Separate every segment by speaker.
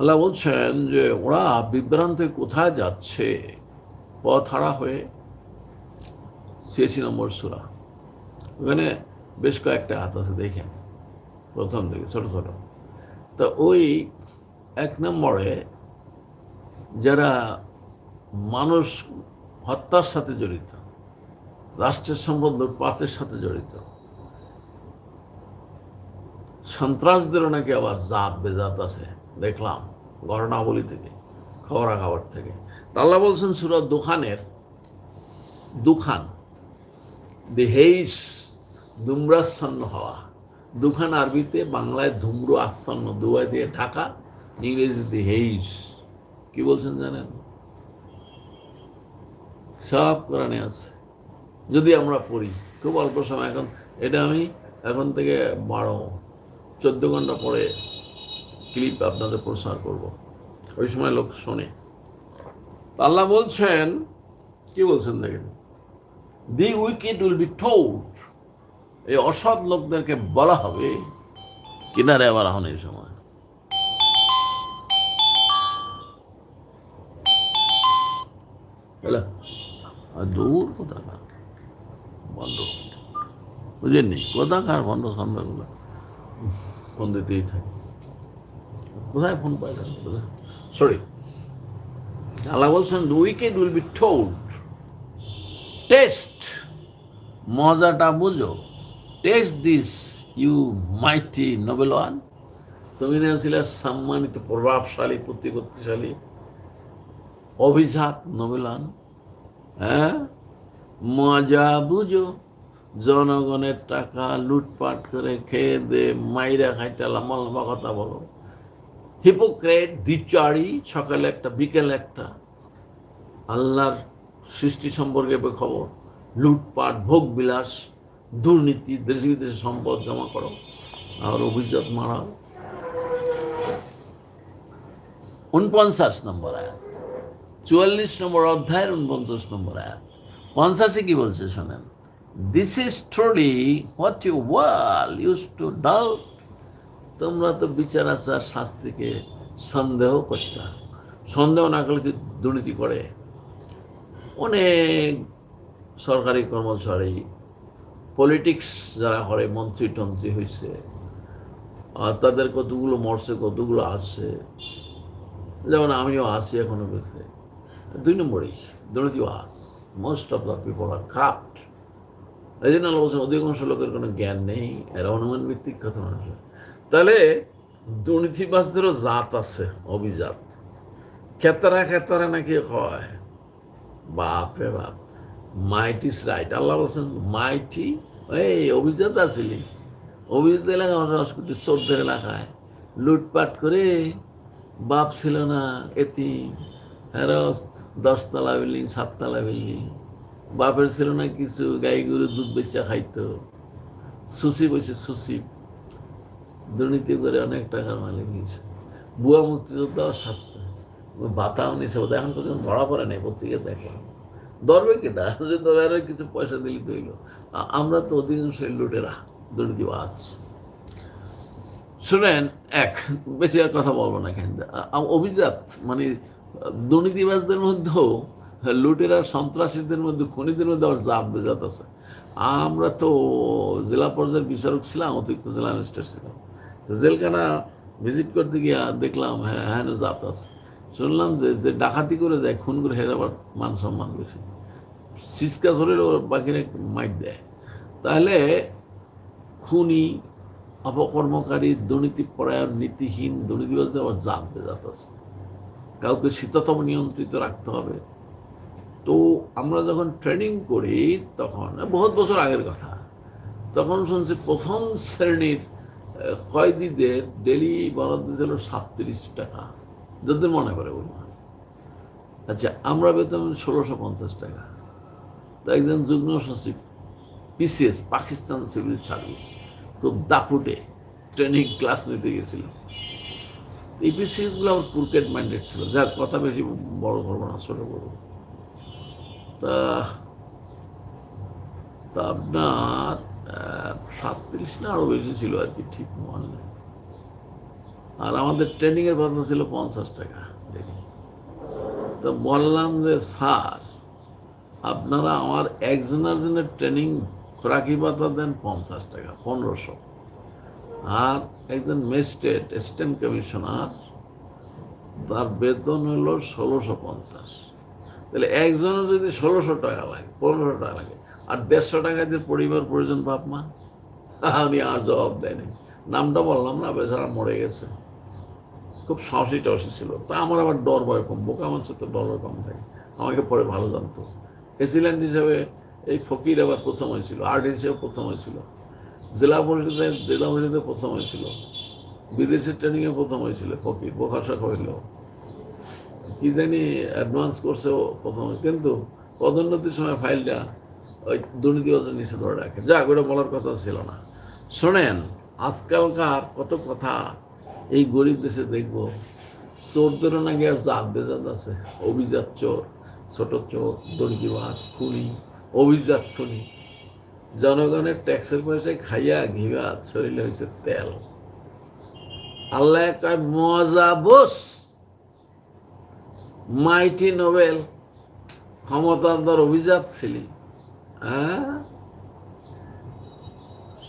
Speaker 1: আল্লাহ বলছেন যে, ওরা বিভ্রান্তে কোথায় যাচ্ছে? পথ হারা হয়ে ছিয়াশি নম্বর সুরা। ওখানে বেশ কয়েকটা হাত আছে, দেখেন। প্রথম দিকে, ছোট ছোট। তো ওই এক নম্বরে যারা মানুষ হত্যার সাথে জড়িত, রাষ্ট্রের সম্পদ লুটপাটের সাথে জড়িত, সন্ত্রাসদেরও নাকি আবার জাত বেজাত আছে, দেখলাম। ঘটনাবলী থেকে, খবরাখবর থেকে। আল্লাহ বলছেন সুরত দোকানের দুখান। দি হেইস ধুম্রাচ্ছন্ন হওয়া। দুখান আরবিতে, বাংলায় ধুম্র আচ্ছন্ন দুয়াই দিয়ে ঢাকা, ইংরেজিতে হেইস কি বলছেন জানেন? সব কোরআনে আছে। যদি আমরা পড়ি, খুব অল্প সময়, এখন এটা আমি এখন থেকে বারো, চোদ্দ ঘণ্টা পরে ক্লিপ আপনাদের প্রচার করব। ওই সময় লোক শোনে। আল্লাহ বলছেন, কি বলছেন দেখেন? The wicked will be told এই অসৎ লোকদেরকে বলা হবে কিনারে আবার এখন এই সময়। দূর কোথাকার? বন্ধ। বুঝেননি? কোথাকার বন্ধ সন্ধ্যাগুলো ফোন দিতেই থাকে। কোথায় ফোন পাইলেন সরি আল্লাহ বলছেন wicked will be told taste মজাটা বুঝো। Taste this you mighty noble one তুমি না ছিলে সম্মানিত প্রভাবশালী প্রতিপত্তিশালী অভিজাত নোবেল ওয়ান হ্যাঁ? মজা বুঝো। জনগণের টাকা লুটপাট করে খেয়ে দে মাইরা খাইটা লম্বা লম্বা কথা বলো। হিপোক্রেট দ্বিচারি, সকালে একটা, বিকেলে একটা। আল্লাহর সৃষ্টি সম্পর্কে খবর। লুটপাট ভোগ বিলাস দুর্নীতি, দেশ বিদেশে সম্পদ জমা করো। আর অভিজাত মারাও উনপঞ্চাশ নম্বর আয়াত। চুয়াল্লিশ নম্বর অধ্যায়ের উনপঞ্চাশ নম্বর আয়াত। পঞ্চাশে কি বলছে শোনেন? This is truly what you were use to doubt তোমরা তো বিচার আচার শাস্তিকে সন্দেহ করতা। সন্দেহ না করলে কি দুর্নীতি করে? অনেক সরকারি কর্মচারী পলিটিক্স যারা করে, মন্ত্রী টন্ত্রী হয়েছে আর তাদের কতগুলো মরছে, কতগুলো আসছে। যেমন আমিও আসি এখনও বেঁচে দুই নম্বরেই, দুর্নীতিও আস। Most of the people are craft এই জন্য অধিকাংশ লোকের কোনো জ্ঞান নেই। এরা অনুমান ভিত্তিক কথা মানুষ তাহলে দুর্নীতিবাসদেরও জাত আছে, অভিজাত। খেতারা খেতারা নাকি হয়, বাপ রে বাপ। মাইটি রাইট আল্লাহ বলছেন মাইটি এই অভিজাত আসিলি অভিজাত এলাকা সংস্কৃতি চোদ্দের এলাকায় লুটপাট করে বাপ ছিল না এতি হ্যাঁ দশতলা বিল্ডিং, সাততলা বিল্ডিং। বাপের ছিল না কিছু, গাই গরু দুধ বেচা খাইতো। সুসি বসে সুসি। দুর্নীতি করে অনেক টাকার মালিক নিয়েছে বুয়া মুক্তিযোদ্ধাও শাসছে বাতাও নিছে ওদের এখন পর্যন্ত ধরা পড়ে নাই, পত্রিকা দেখে। ধরবে কেটা যে ধরে কিছু পয়সা দিলি তো হইল। আমরা তো অধিকাংশ লুটেরা, দুর্নীতিবাজ। শুনেন, এক, বেশি আর কথা বলব না এখান অভিজাত মানে দুর্নীতিবাজদের মধ্যেও, লুটেরা সন্ত্রাসীদের মধ্যে, খুনিদের মধ্যে আবার জাত বেজাত আছে। আমরা তো জেলা পর্যায়ের বিচারক ছিলাম, অতিরিক্ত জেলা ম্যাজিস্ট্রেট ছিলাম। জেলখানা ভিজিট করতে গিয়া দেখলাম হ্যাঁ হ্যাঁ জাত আছে। শুনলাম যে যে ডাকাতি করে দেয়, খুন করে হেরে আবার মান সম্মান বেশি। সিসকা ধরে বাকিরা মাইট দেয়। তাহলে খুনি, অপকর্মকারী দুর্নীতি পরায়ণ নীতিহীন দুর্নীতিবাজদের আবার জাত বেজাত আছে। কাউকে শীততম নিয়ন্ত্রিত রাখতে হবে। তো আমরা যখন ট্রেনিং করি, তখন, বহুত বছর আগের কথা, তখন শুনছি প্রথম শ্রেণির কয়েদিদের ডেলি বরাদ্দ ছিল সাতত্রিশ টাকা। যদি মনে করে বলুন। আচ্ছা আমরা বেতন ষোলোশো পঞ্চাশ টাকা। তো একজন যুগ্ম সচিব পিসিএস পাকিস্তান সিভিল সার্ভিস, খুব দাপুটে ট্রেনিং ক্লাস নিতে গেছিল। এই পিসিএসগুলো আমার ক্রিকেট মাইন্ডেড ছিল। যার কথা বেশি বড় করব না, ছোটো করব। তা আপনার সাতত্রিশ না আরও বেশি ছিল আর কি, ঠিক মনে নেই। আর আমাদের ট্রেনিংয়ের কথা ছিল পঞ্চাশ টাকা তো বললাম যে, স্যার, আপনারা আমার একজনের জন্য ট্রেনিং খোরাকি ভাতা দেন পঞ্চাশ টাকা, পনেরোশো। আর একজন ম্যাজিস্ট্রেট অ্যাসিস্ট্যান্ট কমিশনার তার বেতন হলো ষোলোশো পঞ্চাশ। তাহলে একজনের যদি ষোলোশো টাকা লাগে, পনেরোশো টাকা লাগে, আর দেড়শো টাকা দিয়ে পরিবার প্রয়োজন বাপ মা আমি আর জবাব দেয়নি নামটা বললাম না, বেচারা মরে গেছে। খুব সাহসী টাহসি ছিল। তা আমার আবার ডর ভয় কম, বোকা মানুষের তো ডর কম থাকে। আমাকে পরে ভালো জানতো। এসিল্যান্ড হিসেবে এই ফকির আবার প্রথম হয়েছিল আর্ট হিসেবে প্রথম হয়েছিল। জেলা পরিষদে জেলা পরিষদে প্রথম হয়েছিল। বিদেশের ট্রেনিংয়ে প্রথম হয়েছিল ফকির বোখাশাক হইল কি জানি অ্যাডভান্স কোর্সেও প্রথম কিন্তু পদোন্নতির সময় ফাইলটা ওই দুর্নীতিবাদের নিচে ধরে রাখে যাক, ওটা বলার কথা ছিল না। শোনেন, আজকালকার কত কথা এই গরিব দেশে দেখব। চোরদেরও নাকি আর জাত বেজাত আছে। অভিজাত চোর, ছোট চোর দর্জিবাস খুনি, অভিজাত খুনি। জনগণের ট্যাক্সের পয়সায় খাইয়া ঘিবা শরীরে হয়েছে তেল। আল্লাহ কয়, মজা বস। মাইটি নোবেল ক্ষমতাধর অভিজাত ছিলি।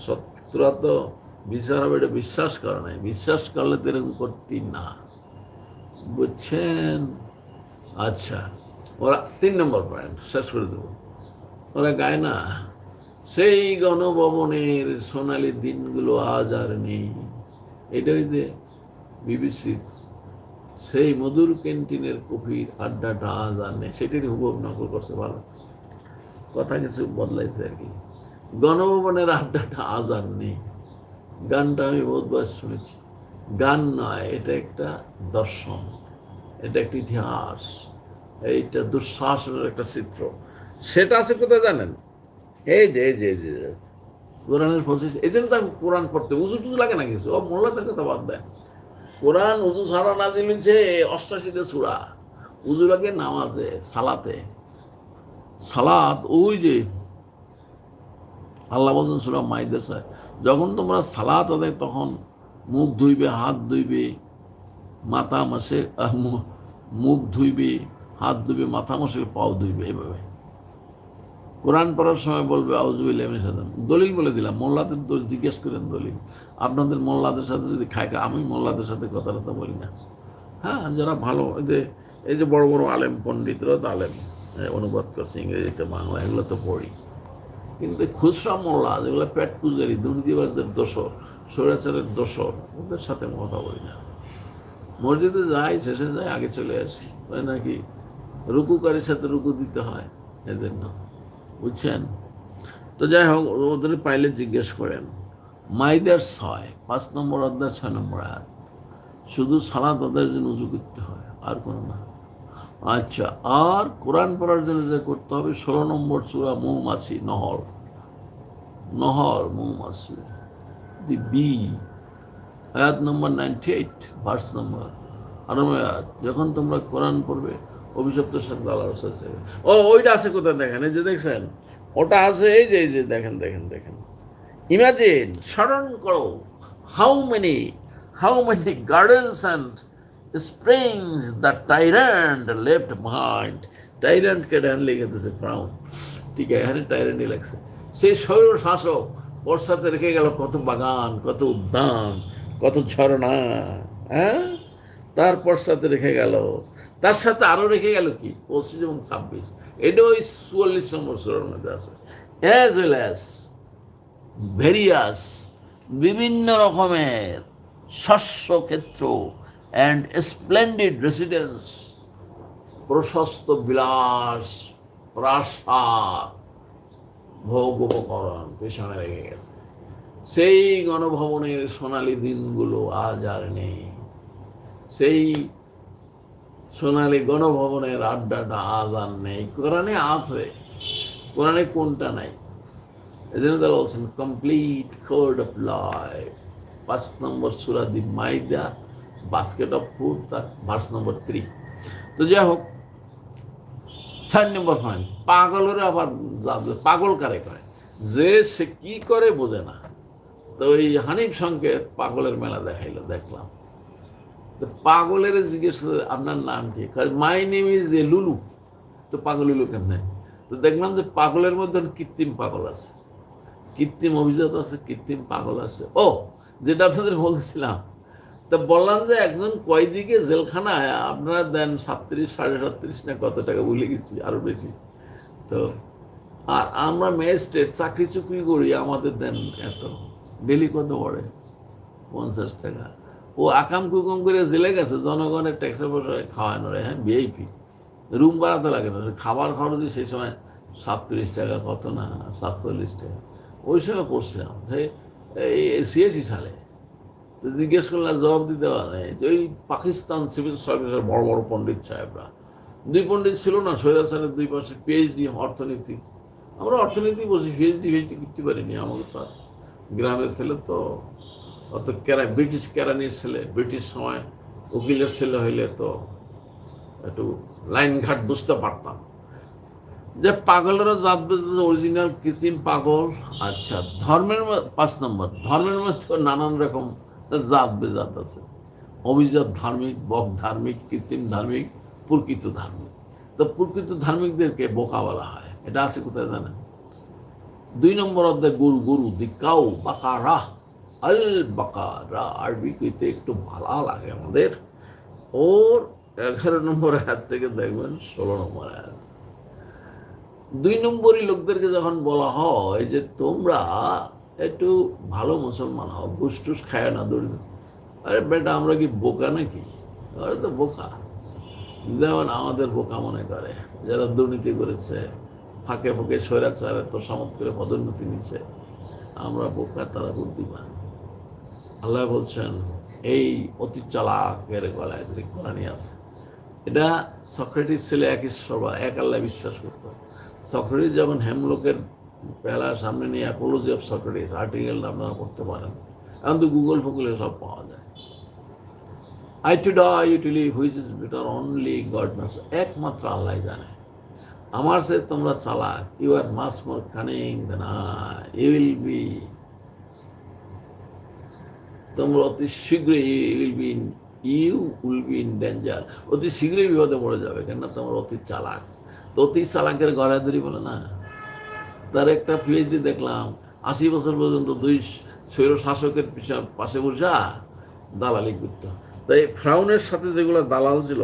Speaker 1: শত্রুরা তো বিচার হবে এটা বিশ্বাস করে নাই। বিশ্বাস করলে তো এরকম করতি না। বুঝছেন? আচ্ছা ওরা তিন নম্বর পয়েন্ট, শেষ করে দেবো। ওরা গায় না, সেই গণভবনের সোনালি দিনগুলো আজ আর নেই। এটা হইতে বিবিসির সেই মধুর ক্যান্টিনের কফির আড্ডাটা আজ আর নেই। সেটারই হুবব নকল করছে ভালো। কথা কিছু বদলাইছে আর কি। গণভবনের আড্ডাটা আজ আর নেই। গানটা আমি বহুতবার শুনেছি। গান নয় এটা একটা দর্শন, এটা একটা ইতিহাস, এইটা দুঃশাসনের একটা চিত্র। সেটা আছে কোথায় জানেন? এই যে এই যে এই যে কোরআনের পঁচিশ এই জন্য তো আমি কোরআন পড়তে, উজু টুজু লাগে না কিছু? ও মোল্লাদের কথা বাদ দেয় কোরআন উজু সারা নাজিল হচ্ছে অষ্টাশিটা চূড়া উজু লাগে নামাজে, সালাতে। সালাদ, ওই যে আল্লাহ বলছেন সুরা মাইদেশায় যখন তোমরা সালাত আদায়, তখন মুখ ধুইবে, হাত ধুইবে, মাথা মাসে মুখ ধুইবে, হাত ধুইবে, মাথা মাসে, পাও ধুইবে, এভাবে। কোরআন পড়ার সময় বলবে আউজুবিল্লাহ রাজিম। দলিল বলে দিলাম, মোল্লাদের দলিল জিজ্ঞেস করেন দলিল। আপনাদের মোল্লাদের সাথে যদি খায় আমি মোল্লাদের সাথে কথা বলি না। হ্যাঁ যারা ভালো, এই যে এই যে বড় বড় আলেম, পণ্ডিতরা তো আলেম। অনুবাদ করছে ইংরেজিতে, বাংলা, এগুলো তো পড়ি। কিন্তু খুচরা মোল্লা, যেগুলো পেট পুজারি, দুর্নীতিবাজদের দোষর, স্বৈরাচারের দোষর, ওদের সাথে কথা বলি না। মসজিদে যাই, শেষে যাই, আগে চলে আসি। ওই নাকি রুকুকারীর সাথে রুকু দিতে হয় এদের না। বুঝছেন? তো যাই হোক, ওদের পাইলে জিজ্ঞেস করেন, মাইদার ছয়, পাঁচ নম্বর অধ্যায়, ছয় নম্বর আয়াত, শুধু সালাত ওদের জন্য উজু করতে হয়, আর কোনো না। আচ্ছা আর কোরআন পড়ার জন্য যে করতে হবে, ষোলো নম্বর চূড়া মৌমাছি, নহর। নহর, মৌমাছি। দি বি, আয়াত number ninety eight, verse number. আরও আয়াত, যখন তোমরা কোরআন পড়বে, অভিশপ্ত সাথে আল্লাহর সাথে ও, ওইটা আছে কোথায় দেখেন? এই যে দেখছেন, ওটা আছে এই যে এই যে, দেখেন দেখেন দেখেন। ইমাজিন স্মরণ করো how many how many gardens and springs the tyrant left behind টাইরেন্টকে ডান লিখে দিয়েছে ক্রাউন ঠিক আছে, এখানে টাইরেন্টই লাগছে সেই শৈর শাসক সাথে রেখে গেল কত বাগান, কত উদ্যান, কত ঝর্ণা হ্যাঁ? তারপর সাথে রেখে গেল। তার সাথে আরও রেখে গেল কি? পঁচিশ এবং ছাব্বিশ। এটা ওই চুয়াল্লিশ নম্বর সুরের মধ্যে আছে। অ্যাজ ওয়েল অ্যাজ ভেরিয়াস বিভিন্ন রকমের শস্য ক্ষেত্র অ্যান্ড স্প্লেন্ডিড রেসিডেন্স প্রশস্ত বিলাস প্রাসাদ ভোগ উপকরণ পেছনে রেখে গেছে সেই গণভবনের সোনালী দিনগুলো আজ আর নেই। সেই সোনালী গণভবনের আড্ডাটা আজ আর নেই। কোরআনে আছে। কোরআনে কোনটা নাই? এই জন্য তারা বলছেন কমপ্লিট কোড অফ লাইফ পাঁচ নম্বর সুরা the Maida basket of food তার ভার্স নম্বর থ্রি তো যাই হোক চার নম্বর পয়েন্ট পাগলের আবার পাগল কারে করে যে সে কি করে বোঝে না। তো ওই হানিফ সংকেত পাগলের মেলা দেখাইলো, দেখলাম। তো পাগলের জিজ্ঞেস আপনার নাম কি? মাই নেম ইজ এ লুলু। তো পাগল হইল কেমনে? তো দেখলাম যে পাগলের মধ্যে কৃত্রিম পাগল আছে। কৃত্রিম অভিজাত আছে, কৃত্রিম পাগল আছে। ও, যেটা আপনাদের বলছিলাম তা বললাম যে একজন কয়দিকে জেলখানায়, আপনারা দেন সাতত্রিশ, সাড়ে সাতত্রিশ না কত টাকা, ভুলে গেছি, আরও বেশি। তো, আর আমরা ম্যাজিস্ট্রেট চাকরি চুকরি করি, আমাদের দেন এত। বেলি কত পড়ে? পঞ্চাশ টাকা। ও আকাম কুকম করে জেলে গেছে, জনগণের ট্যাক্সের পয়সা খাওয়ানো রে হ্যাঁ ভিআইপি রুম বাড়াতে লাগে না, খাবার খরচই সেই সময় সাতত্রিশ টাকা, কত না, সাতচল্লিশ টাকা। ওই সময় সেই এই, সিএসি সালে। জিজ্ঞেস করলে জবাব দিতে পারে ওই পাকিস্তান সিভিল সার্ভিসের বড় বড় পণ্ডিত সাহেবরা, দুই পণ্ডিত ছিল না স্বৈরাচারের দুই পাশে পিএইচডি অর্থনীতি। আমরা অর্থনীতি বলছি পিএইচডি ফিএইচডি করতে পারিনি আমাকে তো। গ্রামের ছেলে তো, অত ক্যারা ব্রিটিশ কেরানির ছেলে, ব্রিটিশ সময় উকিলের ছেলে হইলে তো একটু লাইন ঘাট বুঝতে পারতাম। যে পাগলেরও জাত অরিজিনাল কৃত্রিম পাগল আচ্ছা ধর্মের পাঁচ নম্বর, ধর্মের মধ্যে নানান রকম জাত বেজাত আছে। অভিজাত ধার্মিক, বক ধার্মিক, কৃত্রিম ধার্মিক, প্রকৃত ধার্মিক। তো প্রকৃত ধার্মিকদেরকে বোকা বলা হয়। এটা আছে কোথায় জানেন? দুই নম্বর অধ্যায়, গরু গরু দি কাউ বাকারা, আল বাকারা। আরবি কইতে একটু ভালো লাগে আমাদের। ওর এগারো নম্বর হাত থেকে দেখবেন, ষোলো নম্বর হাত দুই নম্বরই লোকদেরকে যখন বলা হয় যে তোমরা একটু ভালো মুসলমান হও ঘুষ টুস খায় না দৌড় আরে বেটা, আমরা কি বোকা নাকি? আরে তো বোকা। যেমন আমাদের বোকা মনে করে, যারা দুর্নীতি করেছে, ফাঁকে ফাঁকে স্বৈরাচারের তো সমত করে পদোন্নতি নিচ্ছে আমরা বোকা, তারা বুদ্ধিমান। আল্লাহ বলছেন, এই অতি চালাকের গলায় যে কোরআনই আছে। এটা সক্রেটিস ছেলে এক ঈশ্বর বা এক আল্লাহ বিশ্বাস করতো। সক্রেটিস যখন হেমলোকের পেলার সামনে নিয়ে অ্যাপোলজি অফ সক্রেটিস আর্টিকেল আপনারা পড়তে পারেন। এখন তো গুগল ফুগলে সব পাওয়া যায়। I to die you to live which is better only God knows একমাত্র আল্লাহ জানে। আমার সে তোমরা চালাক you are much more cunning then you will be তোমরা অতি শীঘ্রই will be you will be in danger অতি শীঘ্রই বিপদে পড়ে যাবে, কেননা তোমরা অতি চালাক। তো অতি চালাকের গলায় ধরি বলে না। তার একটা পিএইচডি দেখলাম, আশি বছর পর্যন্ত দুই স্বৈর শাসকের পাশে বসা দালালি করতো তাই ফ্রাউনের সাথে যেগুলো দালাল ছিল,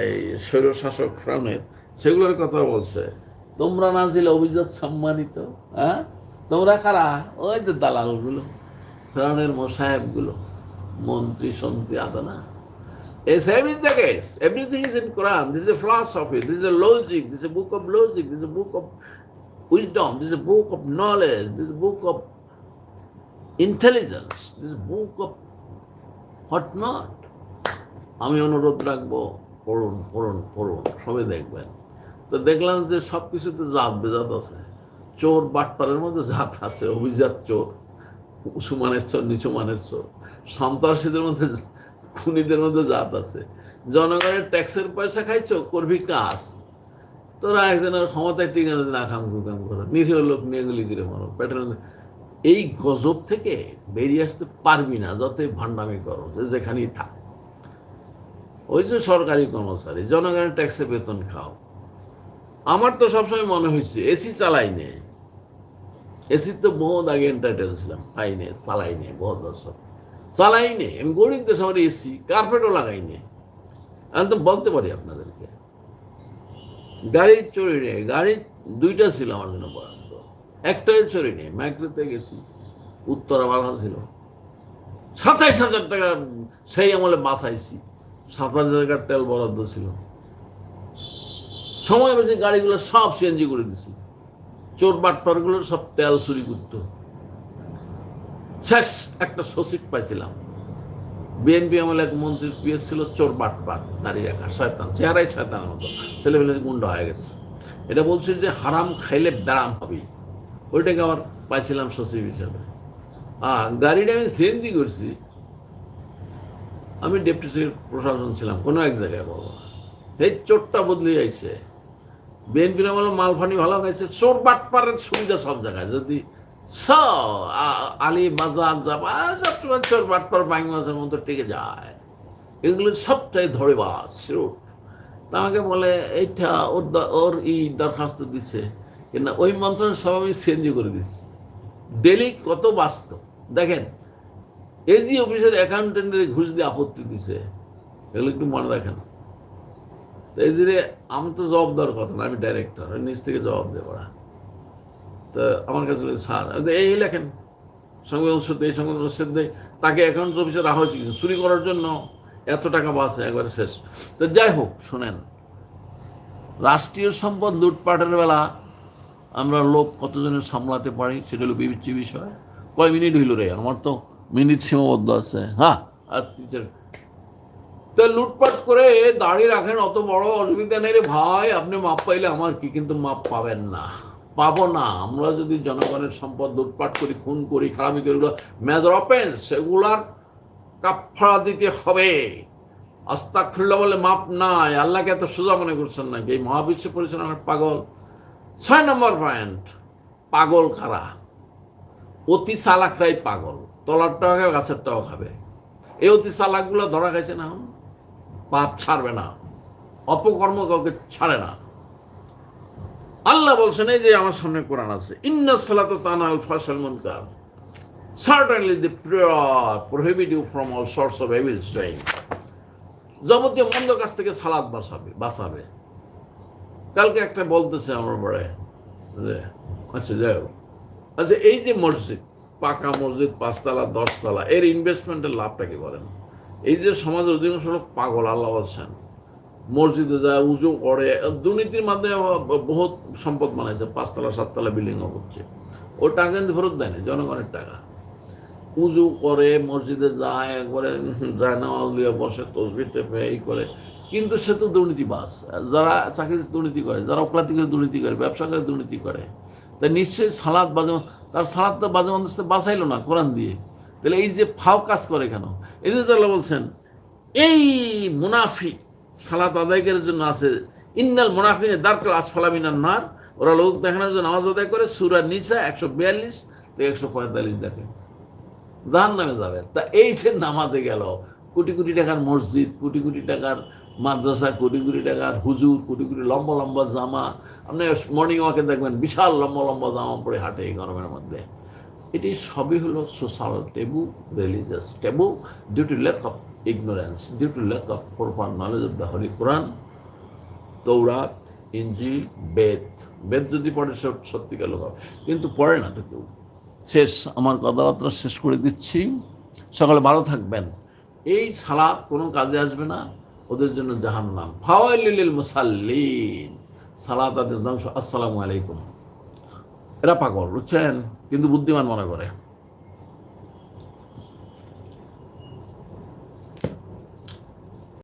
Speaker 1: এই স্বৈর শাসক ফ্রাউনের, সেগুলোর কথা বলছে তোমরা না ছিল অভিজাত সম্মানিত হ্যাঁ তোমরা কারা ওই যে দালালগুলো, ফ্রাউনের মোসাহেবগুলো, মন্ত্রী, সন্ত্রী, আদানা is the case. Everything is in Quran. This is a philosophy. This is a logic. This is a book of logic. This is a book of wisdom. This is a book of knowledge. This is a book of intelligence. This is a book of what not. আমি অনুরোধ রাখব, পড়ুন পড়ুন পড়ুন, সবাই দেখবেন তো দেখলাম যে সব কিছুতে জাত বেজাত আছে চোর বাটপারের মধ্যে জাত আছে, অভিজাত চোর উঁচু মানের চোর নিচু মানের চোর সন্ত্রাসীদের মধ্যে খুনিদের মধ্যে জাত আছে জনগণের ট্যাক্সের পয়সা খাইছো, করবি কাজ তোরা একজনের ক্ষমতায় টিকানো না খাম কুকাম করো? নিরীহ লোক নিয়ে গুলি মারো। পেটের মধ্যে এই গজব থেকে বেরিয়ে আসতে পারবি না, যতই ভান্ডামি করো যেখানেই থাক। ওই যে সরকারি কর্মচারী, জনগণের ট্যাক্সে বেতন খাও। আমার তো সবসময় মনে হয়েছে এসি চালাই নে। এসি তো বহুত আগে এন্টারটেল ছিলাম, পাই নে, চালাই নে, বহুত বছর। চালাই নে, আমি গরিব দেশ আমার এসি কার্পেটও লাগাই নে। আমি তো বলতে পারি আপনাদেরকে গাড়ি চড়ি নে গাড়ি দুইটা ছিল আমার জন্য বরাদ্দ। একটাই চড়ি নে ম্যাক্রোতে গেছি, উত্তরা ভালো ছিল। সাতাইশ হাজার টাকা সেই আমলে বাসাইছি সাতাশ হাজার টাকার তেল বরাদ্দ ছিল। সময় বেশি গাড়িগুলো সব সিএনজি করে দিছি। চোর বাটপারগুলো সব তেল চুরি করত। শেষ একটা সচিব পাইছিলাম। বিএনপি আমলে এক মন্ত্রীর পিএস ছিল চোর বাটপার দাঁড়িয়ে রাখা, শয়তান, চেহারাই শয়তানের মতো ছেলেবেলে গুন্ডা হয়ে গেছে। এটা বলছে যে হারাম খাইলে ব্যারাম হবে ওইটাকে আবার পাইছিলাম সচিব হিসাবে। আহ, গাড়িটা আমি সিএনজি করছি। আমি ডেপুটি প্রশাসন ছিলাম, কোনো এক জায়গায় বলব এই চোরটা বদলে যাইছে বিএনপির আমলে মালফানি ভালো খাইছে, চোর বাটপারের সুবিধা সব জায়গায়। যদি আ- আলি যাবা সবসময় চোর বাটপার বাইং মাছের মতো টেকে যায়। এগুলো সবটাই ধরে বাস শিরোট তা আমাকে বলে, এইটা ওর ওর এই দরখাস্ত দিচ্ছে কিনা ওই মন্ত্রণালয় সব আমি চেঞ্জ করে দিচ্ছি ডেলি কত বাস্ত দেখেন, এজি অফিসের অ্যাকাউন্টেন্টের ঘুষ দিয়ে আপত্তি দিছে। এগুলো একটু মনে রাখেন। তো এই যে আমি তো জবাব দেওয়ার কথা না, আমি ডাইরেক্টর নিজ থেকে জবাব দেবো ওরা তো আমার কাছে স্যার, এই লেখেন সংবিধান সত্যি এই সংবিধান সত্যি তাকে অ্যাকাউন্ট অফিসে রাখা হয়েছে কিছু চুরি করার জন্য এত টাকা বাঁচে, একবারে শেষ। তো যাই হোক, শোনেন, রাষ্ট্রীয় সম্পদ লুটপাটের বেলা আমরা লোক কতজনের সামলাতে পারি, সেটা হলো বিবেচ্য বিষয়। কয় মিনিট হইল রে? আমার তো মিনিট সীমাবদ্ধ আছে। হ্যাঁ আর টিচার তো লুটপাট করে দাঁড়িয়ে রাখেন, অত বড় অসুবিধা নেই রে ভাই, আপনি মাপ পাইলে আমার কি, কিন্তু মাপ পাবেন না। পাবো না। আমরা যদি জনগণের সম্পদ লুটপাট করি, খুন করি, খারাপি করি মেজর অপেন সেগুলার কাফারা দিতে হবে। আস্তাক খুল্লা বলে মাপ নাই। আল্লাহকে এত সোজা মনে করছেন নাকি? এই মহাবিশ্ব পরিচালনার পাগল। ছয় নম্বর পয়েন্ট পাগল কারা? অতি চালাকরাই পাগল। তলার তলারটাও খাবে, গাছের গাছেরটাও খাবে। এই অতি চালাকগুলো ধরা গেছে না? পাপ ছাড়বে না। অপকর্ম কাউকে ছাড়ে না। আল্লাহ বলছেন, এই যে আমার সামনে কোরআন আছে, ইন্না সালাত তানাল ফাসাল মুনকার। Certainly the prohibit you from all source of evil doing যাবতীয় মন্দ কাছ থেকে সালাদ বাঁচাবে বাঁচাবে। কালকে একটা বলতেছে আমার বড়ে, যে আচ্ছা যাই আচ্ছা এই যে মসজিদ, পাকা মসজিদ, পাঁচতলা, দশতলা, এর ইনভেস্টমেন্টের লাভটা কি বলেন? এই যে সমাজের অধিকাংশ লোক পাগল, আল্লাহ বলছেন। মসজিদে যায়, উজু করে, দুর্নীতির মাধ্যমে বহুত সম্পদ বানাইছে, পাঁচতলা, সাততলা বিল্ডিংও করছে ও টাকা কিন্তু ফেরত দেয়নি, জনগণের টাকা। উজু করে, মসজিদে যায়, একবারে যায় না দিয়ে বসে, তসবির টেপে, এই করে। কিন্তু সে তো দুর্নীতিবাস যারা চাকরি দুর্নীতি করে, যারা ওকলাতি করে দুর্নীতি করে, ব্যবসা করে দুর্নীতি করে, তা নিশ্চয়ই সালাদ বাজে তার সালাদ তো বাজে মানুষ বাঁচাইলো না কোরআন দিয়ে। তাহলে এই যে ফাও কাজ করে কেন? এই যে বলছেন, এই মুনাফিক সালাত আদায়কের জন্য আছে। ইন্নাল মুনাফিনের দারকাল আসফালামিনার নার। ওরা লোক দেখানোর জন্য নামাজ আদায় করে সুরার নিচা একশো বিয়াল্লিশ থেকে একশো পঁয়তাল্লিশ দেখে। জাহান নামে যাবে। তা এই সে নামাজে গেল, কোটি কোটি টাকার মসজিদ, কোটি কোটি টাকার মাদ্রাসা, কোটি কোটি টাকার হুজুর, কোটি কোটি লম্বা লম্বা জামা। আপনি মর্নিং ওয়াকে দেখবেন, বিশাল লম্বা লম্বা জামা পরে হাঁটে এই গরমের মধ্যে। এটি সবই হলো social taboo religious taboo due to lack of ignorance due to lack of proper knowledge of the holy Quran তৌরাত ইঞ্জিল বেদ বেদ যদি পড়ে, সে সত্যিকার লোক হবে। কিন্তু পড়ে না তো কেউ। শেষ, আমার কথাবার্তা শেষ করে দিচ্ছি। সকালে ভালো থাকবেন। এই সালাদ কোনো কাজে আসবে না। ওদের জন্য জাহান্নাম। ফাওয়াইলিল মুসাল্লিন। সালাদ তাদের ধ্বংস। আসসালামু আলাইকুম। এরা পাগল, বুঝছেন? কিন্তু বুদ্ধিমান মনে করে।